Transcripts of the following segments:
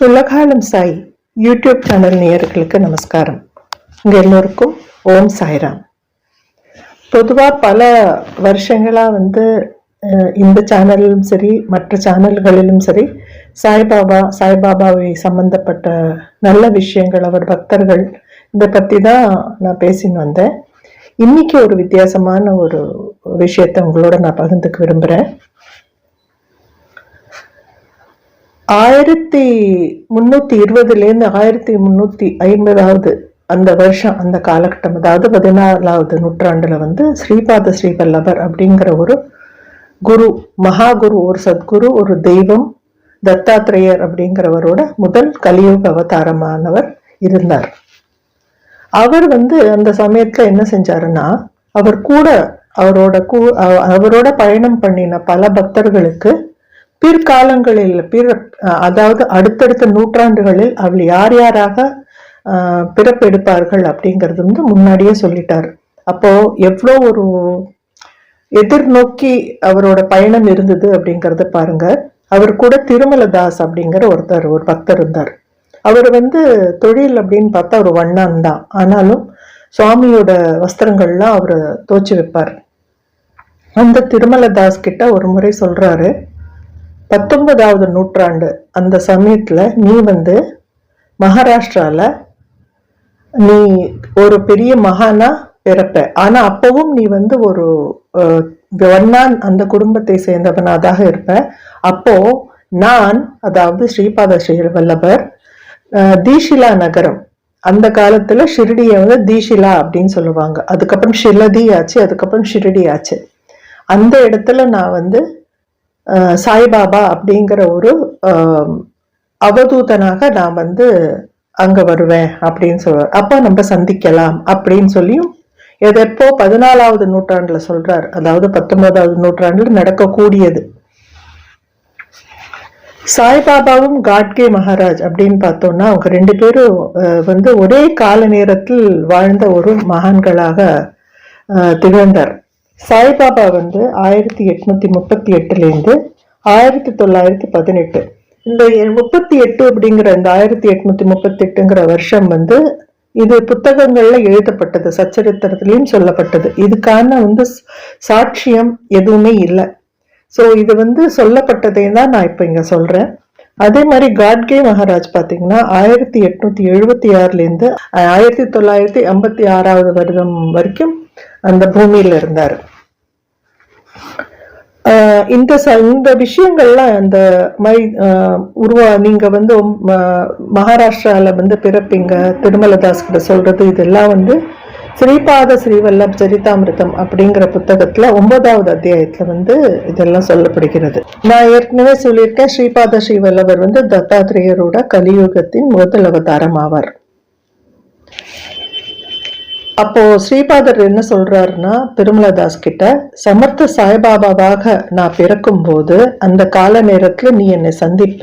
உலகாலம் Sai YouTube channel நேயர்களுக்கு நமஸ்காரம். உங்கள் எல்லோருக்கும் ஓம் சாய்ராம். பொதுவாக பல வருஷங்களாக வந்து இந்த சேனலிலும் சரி மற்ற சேனல்களிலும் சரி சாய்பாபா சாய்பாபாவை சம்பந்தப்பட்ட நல்ல விஷயங்கள் அவர் பக்தர்கள் இதை பற்றி தான் நான் பேசின்னு வந்தேன். இன்னைக்கு ஒரு வித்தியாசமான ஒரு விஷயத்தை உங்களோட நான் பகிர்ந்துக்க விரும்புகிறேன் ஆயிரத்தி முந்நூற்றி இருபதுலேருந்து ஆயிரத்தி முந்நூற்றி ஐம்பதாவது அந்த வருஷம் அந்த காலகட்டம் அதாவது பதினாலாவது நூற்றாண்டில் வந்து ஸ்ரீபாத ஸ்ரீவல்லபர் அப்படிங்கிற ஒரு குரு மகா குரு ஒரு சத்குரு ஒரு தெய்வம் தத்தாத்ரேயர் அப்படிங்கிறவரோட முதல் கலியுக அவதாரமானவர் இருந்தார். அவர் வந்து அந்த சமயத்தில் என்ன செஞ்சாருன்னா அவர் கூட அவரோட கூ அவரோட பயணம் பண்ணின பல பக்தர்களுக்கு பிற்காலங்களில் பிற அதாவது அடுத்தடுத்த நூற்றாண்டுகளில் அவள் யார் யாராக பிறப்பெடுப்பார்கள் அப்படிங்கிறது வந்து முன்னாடியே சொல்லிட்டார். அப்போ எவ்வளோ ஒரு எதிர்நோக்கி அவரோட பயணம் இருந்தது அப்படிங்கறத பாருங்க. அவர் கூட திருமலதாஸ் அப்படிங்கிற ஒருத்தர் ஒரு பக்தர் இருந்தார். அவர் வந்து தொழில் அப்படின்னு பார்த்தா ஒரு வண்ணான் தான். ஆனாலும் சுவாமியோட வஸ்திரங்கள்லாம் அவர் தோச்சு வைப்பார். அந்த திருமலதாஸ் கிட்ட ஒரு முறை சொல்றாரு. பத்தொன்பதாவது நூற்றாண்டு அந்த சமயத்தில் நீ வந்து மகாராஷ்டிராவில் நீ ஒரு பெரிய மகானா பிறப்ப. ஆனால் அப்பவும் நீ வந்து ஒரு வண்ணான் அந்த குடும்பத்தை சேர்ந்தவனாதாக இருப்ப. அப்போ நான் அதாவது ஸ்ரீபாத ஸ்ரீ வல்லபர் தீஷிலா நகரம். அந்த காலத்துல ஷிரடியை வந்து தீஷிலா அப்படின்னு சொல்லுவாங்க. அதுக்கப்புறம் ஷிலதி ஆச்சு அதுக்கப்புறம் ஷிரடி ஆச்சு. அந்த இடத்துல நான் வந்து சாய்பாபா அப்படிங்கிற ஒரு அவதூதனாக நான் வந்து அங்கே வருவேன் அப்படின்னு சொல்றார் அப்போ நம்ம சந்திக்கலாம் அப்படின்னு சொல்லியும் எதெப்போ எப்போ பதினாலாவது நூற்றாண்டில் சொல்றார். அதாவது பத்தொன்பதாவது நூற்றாண்டில் நடக்கக்கூடியது. சாய்பாபாவும் காட்கே மகாராஜ் அப்படின்னு பார்த்தோம்னா அவங்க ரெண்டு பேரும் வந்து ஒரே கால நேரத்தில் வாழ்ந்த ஒரு மகான்களாக திகழ்ந்தார். சாய்பாபா வந்து ஆயிரத்தி எட்நூத்தி முப்பத்தி எட்டுலேருந்து ஆயிரத்தி தொள்ளாயிரத்தி பதினெட்டு. இந்த முப்பத்தி எட்டு அப்படிங்கிற இந்த ஆயிரத்தி எட்நூத்தி முப்பத்தி எட்டுங்கிற வருஷம் வந்து இது புத்தகங்கள்ல எழுதப்பட்டது சச்சரித்திரத்திலையும் சொல்லப்பட்டது. இதுக்கான வந்து சாட்சியம் எதுவுமே இல்லை. ஸோ இது வந்து சொல்லப்பட்டதை தான் நான் இப்போ இங்கே சொல்கிறேன் அதே மாதிரி காட்கே மகாராஜ் பார்த்தீங்கன்னா ஆயிரத்தி எட்நூத்தி எழுபத்தி ஆறுலேருந்து ஆயிரத்தி தொள்ளாயிரத்தி ஐம்பத்தி ஆறாவது வருடம் வரைக்கும் அந்த பூமியில் இருந்தார். ஆஹ் இந்த ச இந்த விஷயங்கள்லாம் அந்த மை ஆஹ் உருவா நீங்க வந்து மகாராஷ்டிரால வந்து பிறப்பீங்க திருமலதாஸ் கிட்ட சொல்றது இதெல்லாம் வந்து ஸ்ரீபாத ஸ்ரீவல்லப் சரிதாமிருதம் அப்படிங்கிற புத்தகத்துல ஒன்பதாவது அத்தியாயத்துல வந்து இதெல்லாம் சொல்லப்படுகிறது. நான் ஏற்கனவே சொல்லியிருக்கேன் ஸ்ரீபாத ஸ்ரீவல்லவர் வந்து தத்தாத்திரேயரோட கலியுகத்தின் முதல் அவதாரம் ஆவார். அப்போ ஸ்ரீபாதர் என்ன சொல்றாருன்னா திருமலதாஸ் கிட்ட சமர்த்த சாய்பாபாவாக நான் பிறக்கும்போது அந்த கால நேரத்துல நீ என்னை சந்திப்ப.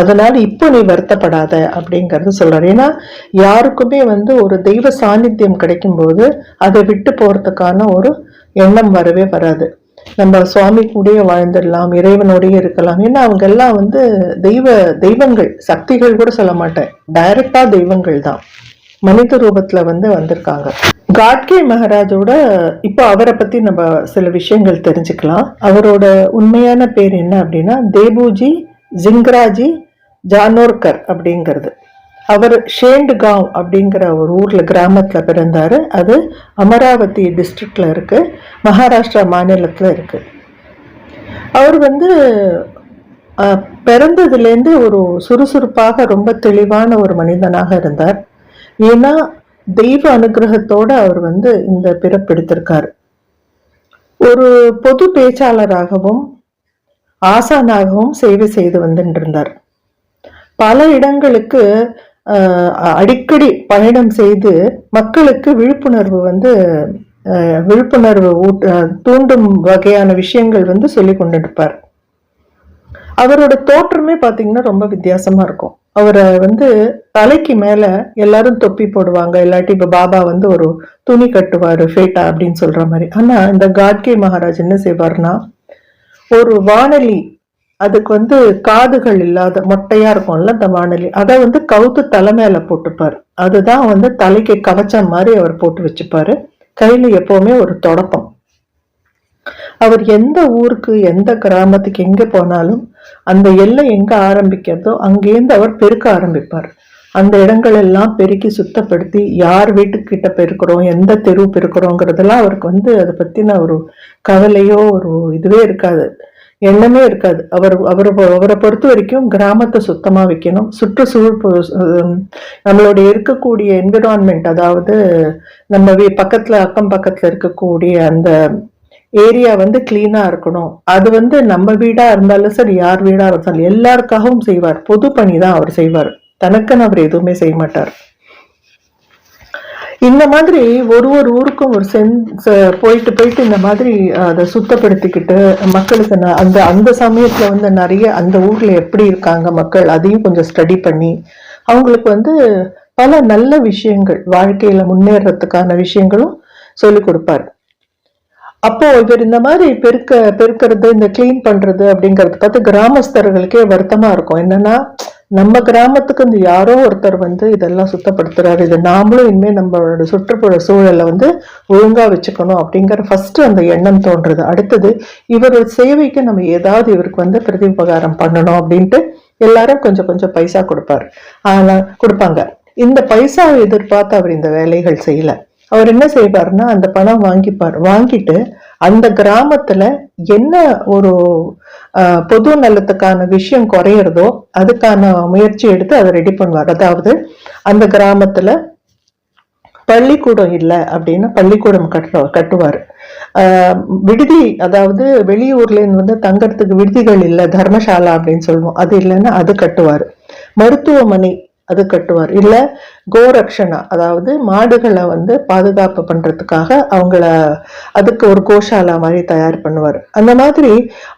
அதனால இப்போ நீ வருத்தப்படாத அப்படிங்கறது சொல்றாரு. ஏன்னா யாருக்குமே வந்து ஒரு தெய்வ சாநித்தியம் கிடைக்கும்போது அதை விட்டு போறதுக்கான ஒரு எண்ணம் வரவே வராது. நம்ம சுவாமி கூடயே வாழ்ந்துடலாம் இறைவனோடயே இருக்கலாம். ஏன்னா அவங்க எல்லாம் வந்து தெய்வ தெய்வங்கள் சக்திகள் கூட சொல்ல மாட்டேன். டைரக்டா தெய்வங்கள் தான். மனித ரூபத்துல வந்து வந்திருக்காங்க. காட்கே மகாராஜோட இப்போ அவரை பத்தி நம்ம சில விஷயங்கள் தெரிஞ்சுக்கலாம். அவரோட உண்மையான பேர் என்ன அப்படின்னா தேபூஜி ஜிங்ராஜி ஜானோர்கர் அப்படிங்கிறது. அவர் ஷேண்டுகாவ் அப்படிங்கிற ஒரு ஊர்ல கிராமத்துல பிறந்தாரு. அது அமராவதி டிஸ்ட்ரிக்டில் இருக்கு. மகாராஷ்டிரா மாநிலத்துல இருக்கு. அவர் வந்து அஹ், பிறந்ததுலேருந்து ஒரு சுறுசுறுப்பாக ரொம்ப தெளிவான ஒரு மனிதனாக இருந்தார். ஏன்னா தெய்வ அனுகிரகத்தோட அவர் வந்து இந்த பிறப்பெடுத்திருக்காரு ஒரு பொது பேச்சாளராகவும் ஆசானாகவும் சேவை செய்து வந்துட்டு இருந்தார் பல இடங்களுக்கு அடிக்கடி பயணம் செய்து மக்களுக்கு விழிப்புணர்வு வந்து விழிப்புணர்வு ஊட்ட தூண்டும் வகையான விஷயங்கள் வந்து சொல்லி கொண்டிருப்பார். அவரோட தோற்றமே பார்த்தீங்கன்னா ரொம்ப வித்தியாசமா இருக்கும். அவரை வந்து தலைக்கு மேல எல்லாரும் தொப்பி போடுவாங்க. இல்லாட்டி இப்ப பாபா வந்து ஒரு துணி கட்டுவாரு ஃபேட்டா அப்படின்னு சொல்ற மாதிரி. ஆனா இந்த காட்கே மகாராஜ் என்ன செய்வார்னா ஒரு வானொலி அதுக்கு வந்து காதுகள் இல்லாத மொட்டையா இருக்கும்ல அந்த வானொலி அதை வந்து கவுத்து தலை மேல போட்டுப்பாரு. அதுதான் வந்து தலைக்கு கவச்சம் மாதிரி அவர் போட்டு வச்சுப்பாரு. கையில எப்பவுமே ஒரு தொடப்பம். அவர் எந்த ஊருக்கு எந்த கிராமத்துக்கு எங்க போனாலும் அந்த எல்லை எங்க ஆரம்பிக்கிறதோ அங்கேருந்து அவர் பெருக்க ஆரம்பிப்பார். அந்த இடங்கள் எல்லாம் பெருக்கி சுத்தப்படுத்தி யார் வீட்டுக்கிட்ட பெருக்கிறோம் எந்த தெரு பெருக்கிறோங்கிறதெல்லாம் அவருக்கு வந்து அதை பற்றின ஒரு கவலையோ ஒரு இதுவே இருக்காது. எண்ணமே இருக்காது. அவர் அவர் அவரை பொறுத்த வரைக்கும் கிராமத்தை சுத்தமாக வைக்கணும். சுற்றுச்சூழல் நம்மளுடைய இருக்கக்கூடிய என்விரான்மெண்ட் அதாவது நம்ம வீ பக்கத்தில் அக்கம் பக்கத்தில் இருக்கக்கூடிய அந்த ஏரியா வந்து கிளீனாக இருக்கணும். அது வந்து நம்ம வீடாக இருந்தாலும் சரி யார் வீடாக இருந்தாலும் எல்லாருக்காகவும் செய்வார். பொது பணி தான் அவர் செய்வார். தனக்குன்னு அவர் எதுவுமே செய்ய மாட்டார். இந்த மாதிரி ஒரு ஒரு ஊருக்கும் ஒரு சென் போயிட்டு போயிட்டு இந்த மாதிரி அதை சுத்தப்படுத்திக்கிட்டு மக்களுக்கு அந்த அந்த சமயத்துல வந்து நிறைய அந்த ஊர்ல எப்படி இருக்காங்க மக்கள் அதையும் கொஞ்சம் ஸ்டடி பண்ணி அவங்களுக்கு வந்து பல நல்ல விஷயங்கள் வாழ்க்கையில முன்னேறத்துக்கான விஷயங்களும் சொல்லி கொடுப்பாரு. அப்போ இவர் இந்த மாதிரி பெருக்க பெருக்கிறது இந்த கிளீன் பண்றது அப்படிங்கறது பார்த்து கிராமஸ்தர்களுக்கே வருத்தமா இருக்கும். என்னன்னா நம்ம கிராமத்துக்கு இந்த யாரோ ஒருத்தர் வந்து இதெல்லாம் சுத்தப்படுத்துறாரு. இது நாமளும் இனிமே நம்மளோட சுற்றுப்புற சூழலை வந்து ஒழுங்கா வச்சுக்கணும் அப்படிங்கிற ஃபஸ்ட்டு அந்த எண்ணம் தோன்றுறது அடுத்தது இவரோட சேவைக்கு நம்ம ஏதாவது இவருக்கு வந்து பிரதி உபகாரம் பண்ணணும் அப்படின்ட்டு எல்லாரும் கொஞ்சம் கொஞ்சம் பைசா கொடுப்பாரு. ஆனால் கொடுப்பாங்க. இந்த பைசாவை எதிர்பார்த்து அவர் இந்த வேலைகள் செய்யலை. அவர் என்ன செய்வார்னா அந்த பணம் வாங்கிப்பார். வாங்கிட்டு அந்த கிராமத்துல என்ன ஒரு பொது நலத்துக்கான விஷயம் குறையிறதோ அதுக்கான முயற்சி எடுத்து அதை ரெடி பண்ணுவார். அதாவது அந்த கிராமத்துல பள்ளிக்கூடம் இல்லை அப்படின்னா பள்ளிக்கூடம் கட்டுற கட்டுவார். ஆஹ் விடுதி அதாவது வெளியூர்ல இருந்து வந்து தங்கறதுக்கு விடுதிகள் இல்லை தர்மசாலா அப்படின்னு சொல்லுவோம். அது இல்லைன்னா அது கட்டுவார். மருத்துவமனை அது கட்டுவார். இல்ல கோரக்ஷனா அதாவது மாடுகளை வந்து பாதுகாப்பு பண்றதுக்காக அவங்கள அதுக்கு ஒரு கோஷாலா மாதிரி தயார் பண்ணுவார். அந்த மாதிரி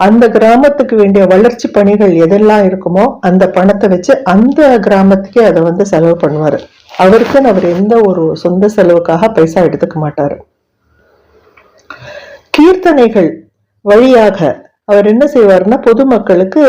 அந்த கிராமத்துக்கு வேண்டிய வளர்ச்சி பணிகள் எதெல்லாம் இருக்குமோ அந்த பணத்தை வச்சு அந்த கிராமத்துக்கே அதை வந்து செலவு பண்ணுவார். அவருக்குன்னு அவர் எந்த ஒரு சொந்த செலவுக்காக பைசா எடுத்துக்க மாட்டார். கீர்த்தனைகள் வழியாக அவர் என்ன செய்வார்னா பொதுமக்களுக்கு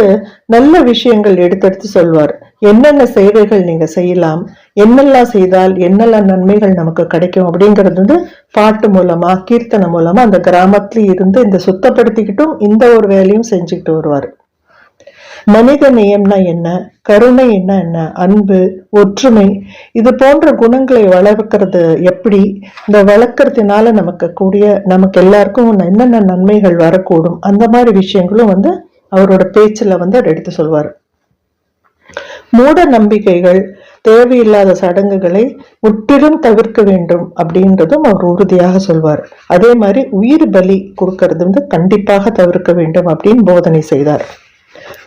நல்ல விஷயங்கள் எடுத்தெடுத்து சொல்வார். என்னென்ன சேவைகள் நீங்க செய்யலாம் என்னெல்லாம் செய்தால் என்னெல்லாம் நன்மைகள் நமக்கு கிடைக்கும் அப்படிங்கிறது வந்து பாட்டு மூலமா கீர்த்தனை மூலமா அந்த கிராமத்துல இருந்து இந்த சுத்தப்படுத்திக்கிட்டும் இந்த ஒரு வேலையும் செஞ்சுக்கிட்டு வருவார். மனித நேயம்னா என்ன? கருணை என்ன? என்ன? அன்பு ஒற்றுமை இது போன்ற குணங்களை வளர்க்கிறது எப்படி? இந்த வளர்க்கறதுனால நமக்கு கூடிய நமக்கு எல்லாருக்கும் என்னென்ன நன்மைகள் வரக்கூடும்? அந்த மாதிரி விஷயங்களும் வந்து அவரோட பேச்சில் வந்து அவர் எடுத்து சொல்வார். மூட நம்பிக்கைகள் தேவையில்லாத சடங்குகளை முற்றிலும் தவிர்க்க வேண்டும் அப்படின்றதும் அவர் உறுதியாக சொல்வார். அதே மாதிரி உயிர் பலி கொடுக்கறது வந்து கண்டிப்பாக தவிர்க்க வேண்டும் அப்படின்னு போதனை செய்தார்.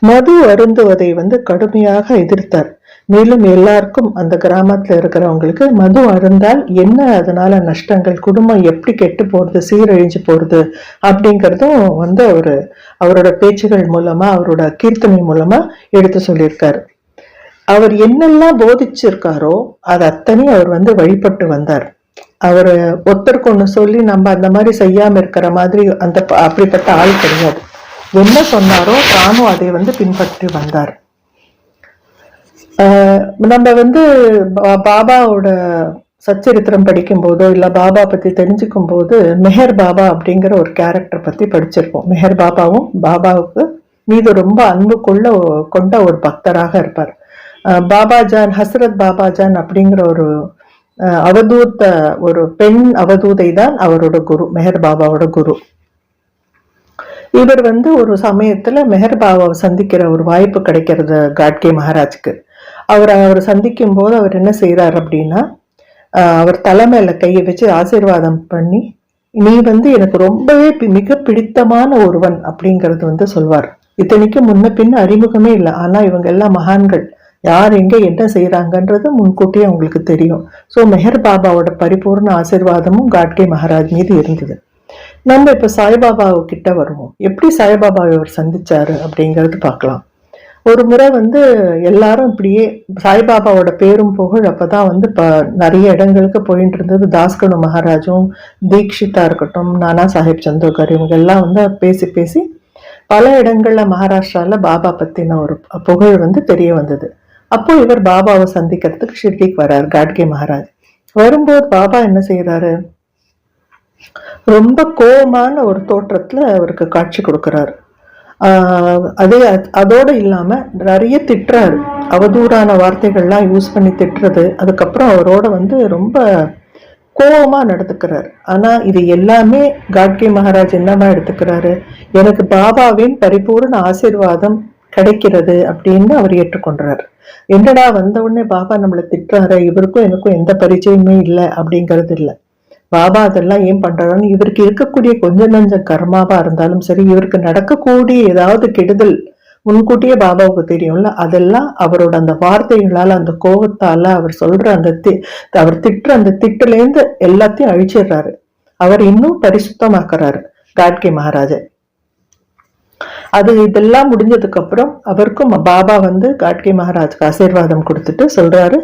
மது அருந்துவதை வந்து கடுமையாக எதிர்த்தார். மேலும் எல்லாருக்கும் அந்த கிராமத்துல இருக்கிறவங்களுக்கு மது அருந்தால் என்ன அதனால நஷ்டங்கள் குடும்பம் எப்படி கெட்டு போறது சீரழிஞ்சு போறது அப்படிங்கறதும் வந்து அவரு அவரோட பேச்சுகள் மூலமா அவரோட கீர்த்தனை மூலமா எடுத்து சொல்லியிருக்கார். அவர் என்னெல்லாம் போதிச்சிருக்காரோ அது அத்தனையும் அவர் வந்து வழிபட்டு வந்தார். அவர் ஒருத்தருக்கு ஒன்று சொல்லி நம்ம அந்த மாதிரி செய்யாம இருக்கிற மாதிரி அந்த அப்படிப்பட்ட ஆள் கிடையாது. என்ன சொன்னாரோ தானும் அதை வந்து பின்பற்றி வந்தார். ஆஹ் நம்ம வந்து பாபாவோட சச்சரித்திரம் படிக்கும்போதோ இல்லை பாபா பத்தி தெரிஞ்சுக்கும் போது மெஹர் பாபா அப்படிங்கிற ஒரு கேரக்டர் பத்தி படிச்சிருப்போம். மெஹர் பாபாவும் பாபாவுக்கு மீது ரொம்ப அன்பு கொள்ள கொண்ட ஒரு பக்தராக இருப்பார். ஆஹ் பாபாஜான் ஹஸ்ரத் பாபாஜான் அப்படிங்கிற ஒரு அவதூத்த ஒரு பெண் அவதூதை தான் அவரோட குரு மெஹர் பாபாவோட குரு. இவர் வந்து ஒரு சமயத்துல மெஹர் பாபாவை சந்திக்கிற ஒரு வாய்ப்பு கிடைக்கிறது காட்கே மகாராஜுக்கு. அவர் அவர் சந்திக்கும் போது அவர் என்ன செய்கிறார் அப்படின்னா அவர் தலைமையில் கையை வச்சு ஆசீர்வாதம் பண்ணி நீ வந்து எனக்கு ரொம்பவே மிக பிடித்தமான ஒருவன் அப்படிங்கறது வந்து சொல்வார். இத்தனைக்கும் முன்ன பின்ன அறிமுகமே இல்லை. ஆனா இவங்க எல்லாம் மகான்கள். யார் எங்க என்ன செய்கிறாங்கன்றது முன்கூட்டியே அவங்களுக்கு தெரியும். ஸோ மெஹர் பாபாவோட பரிபூர்ண ஆசிர்வாதமும் காட்கே மகாராஜ் மீது இருந்தது. நம்ம இப்போ சாய்பாபா கிட்ட வருவோம். எப்படி சாய்பாபாவை அவர் சந்திச்சாரு அப்படிங்கிறது பார்க்கலாம். ஒரு முறை வந்து எல்லாரும் இப்படியே சாய்பாபாவோட பேரும் புகழ் அப்பதான் வந்து இப்போ நிறைய இடங்களுக்கு போயிட்டு இருந்தது. தாஸ்கனு மகாராஜும் தீக்ஷிதா இருக்கட்டும் நானா சாஹிப் சந்தோகர் இவங்க எல்லாம் வந்து பேசி பேசி பல இடங்களில் மகாராஷ்டிராவில் பாபா பற்றின ஒரு புகழ் வந்து தெரிய வந்தது. அப்போ இவர் பாபாவை சந்திக்கிறதுக்கு ஷிர்டிக்கு வர்றார் காட்கே மகாராஜ். வரும்போது பாபா என்ன செய்கிறாரு ரொம்ப கோபமான ஒரு தோற்றத்துல அவருக்கு காட்சி கொடுக்குறாரு. ஆஹ் அதே அதோடு அதோட இல்லாம நிறைய திட்டுறாரு. அவதூறான வார்த்தைகள்லாம் யூஸ் பண்ணி திட்டுறது அதுக்கப்புறம் அவரோட வந்து ரொம்ப கோபமாக நடந்துக்கிறார். ஆனா இது எல்லாமே காட்கே மகாராஜ் என்னவா எடுத்துக்கிறாரு? எனக்கு பாபாவின் பரிபூர்ண ஆசீர்வாதம் கிடைக்கிறது அப்படின்னு அவர் ஏற்றுக்கொண்டார். என்னடா வந்த உடனே பாபா நம்மளை திட்டுறாரு? இவருக்கும் எனக்கும் எந்த பரிச்சயமே இல்லை அப்படிங்கிறது இல்லை. பாபா அதெல்லாம் ஏன் பண்றாருன்னு இவருக்கு இருக்கக்கூடிய கொஞ்ச நஞ்ச கர்மாவா இருந்தாலும் சரி இவருக்கு நடக்கக்கூடிய ஏதாவது கெடுதல் முன்கூட்டியே பாபாவுக்கு தெரியும்ல அதெல்லாம் அவரோட அந்த வார்த்தைகளால அந்த கோபத்தால அவர் சொல்ற அந்த தி அவர் திட்டுற அந்த திட்டுலேருந்து எல்லாத்தையும் அழிச்சிடுறாரு. அவர் இன்னும் பரிசுத்தமாக்குறாரு. காட்கே மகாராஜா அது இதெல்லாம் முடிஞ்சதுக்கப்புறம் அவருக்கும் பாபா வந்து காட்கே மகாராஜ்க்கு ஆசீர்வாதம் கொடுத்துட்டு சொல்கிறாரு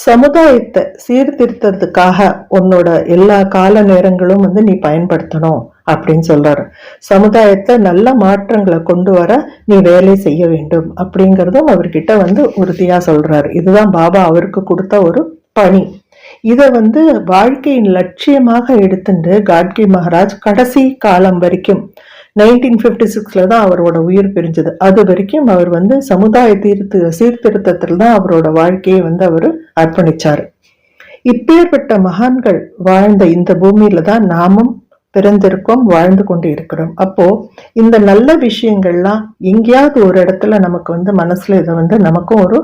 சமுதாயத்தை சீர்திருத்தத்துக்காக உன்னோட எல்லா கால நேரங்களும் வந்து நீ பயன்படுத்தணும் அப்படின்னு சொல்கிறாரு சமுதாயத்தை நல்ல மாற்றங்களை கொண்டு வர நீ வேலை செய்ய வேண்டும் அப்படிங்கிறதும் அவர்கிட்ட வந்து உறுதியாக சொல்கிறாரு இதுதான் பாபா அவருக்கு கொடுத்த ஒரு பணி. இதை வந்து வாழ்க்கையின் லட்சியமாக எடுத்துட்டு காட்கி மகாராஜ் கடைசி காலம் வரைக்கும் நைன்டீன் ஃபிஃப்டி சிக்ஸ்ல தான் அவரோட உயிர் பிரிஞ்சது. அது வரைக்கும் அவர் வந்து சமுதாய தீர்த்து சீர்திருத்தத்தில் தான் அவரோட வாழ்க்கையை வந்து அவர் அர்ப்பணிச்சாரு. இப்பேற்பட்ட மகான்கள் வாழ்ந்த இந்த பூமியில தான் நாமும் பிறந்திருக்கோம் வாழ்ந்து கொண்டு இருக்கிறோம். அப்போ இந்த நல்ல விஷயங்கள்லாம் எங்கேயாவது ஒரு இடத்துல நமக்கு வந்து மனசுல இதை வந்து நமக்கும் ஒரு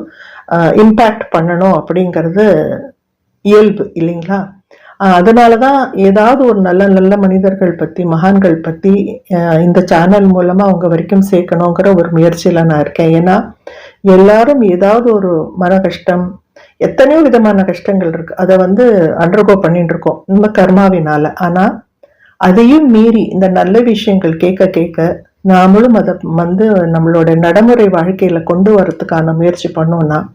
இம்பேக்ட் பண்ணணும் அப்படிங்கிறது இயல்பு இல்லைங்களா? அதனால தான் ஏதாவது ஒரு நல்ல நல்ல மனிதர்கள் பற்றி மகான்கள் பற்றி இந்த சேனல் மூலமாக அவங்க வரைக்கும் சேர்க்கணுங்கிற ஒரு முயற்சியில் நான் இருக்கேன். ஏன்னா எல்லாரும் ஏதாவது ஒரு மன கஷ்டம் எத்தனையோ விதமான கஷ்டங்கள் இருக்குது அதை வந்து அண்டர்கோ பண்ணிட்டு இருக்கோம். நம்ம கர்மாவினால். ஆனால் அதையும் மீறி இந்த நல்ல விஷயங்கள் கேட்க கேட்க நாமளும் அதை வந்து நம்மளோட நடைமுறை வாழ்க்கையில கொண்டு வரத்துக்கான முயற்சி பண்ணோம்னா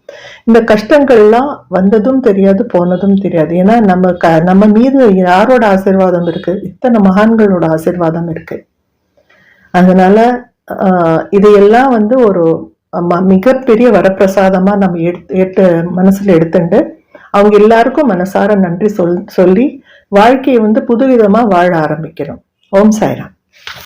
இந்த கஷ்டங்கள்லாம் வந்ததும் தெரியாது போனதும் தெரியாது. ஏன்னா நம்ம க நம்ம மீது யாரோட ஆசீர்வாதம் இருக்கு? இத்தனை மகான்களோட ஆசீர்வாதம் இருக்கு. அதனால ஆஹ், இதையெல்லாம் வந்து ஒரு ம- மிகப்பெரிய வரப்பிரசாதமாக நம்ம எடுத்து எடுத்து மனசுல எடுத்துட்டு அவங்க எல்லாருக்கும் மனசார நன்றி சொல் சொல்லி வாழ்க்கையை வந்து புதுவிதமா வாழ ஆரம்பிக்கிறோம். ஓம் சாய்ராம்.